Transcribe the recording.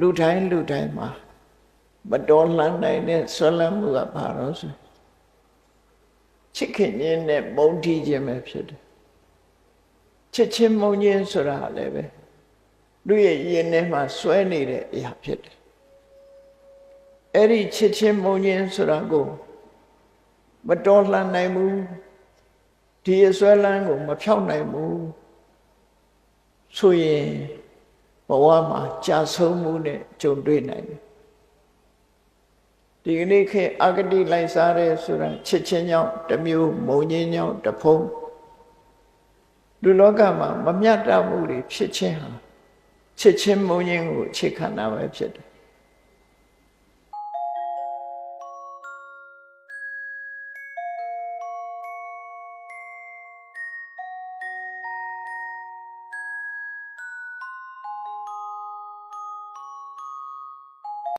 လူတိုင်းလူတိုင်းမှာမတော်လှန်နိုင်တဲ့ဆွလန်းမှုကဘာလို့ဆိုချစ်ခင်ခြင်းနဲ့မုန်းတီးခြင်းပဲဖြစ်တယ်ချစ်ချင်းမုန်းခြင်းဆိုတာလည်းပဲလူရဲ့ရင်ထဲမှာစွဲနေတဲ့အရာဖြစ်တယ်အဲ့ဒီချစ်ချင်းမုန်းခြင်းဆိုတာကိုမတော်လှန်နိုင်ဘူးဒီအစွဲလန်းကိုမဖြောက်နိုင်ဘူးဆိုရင် ဘဝမှာကြာဆုံးမှုနဲ့ကြုံတွေ့နိုင်တယ်ဒီကနေ့ခေတ်အဂတိလိုက်စားရဲဆိုတာချစ်ချင်းကြောင့်တစ်မျိုးမုံချင်းကြောင့်တစ်ဖုံးလူလောကမှာမမျှတမှုတွေဖြစ်ခြင်းဟာချစ်ချင်းမုံချင်းကိုအခြေခံတာပဲဖြစ်တယ်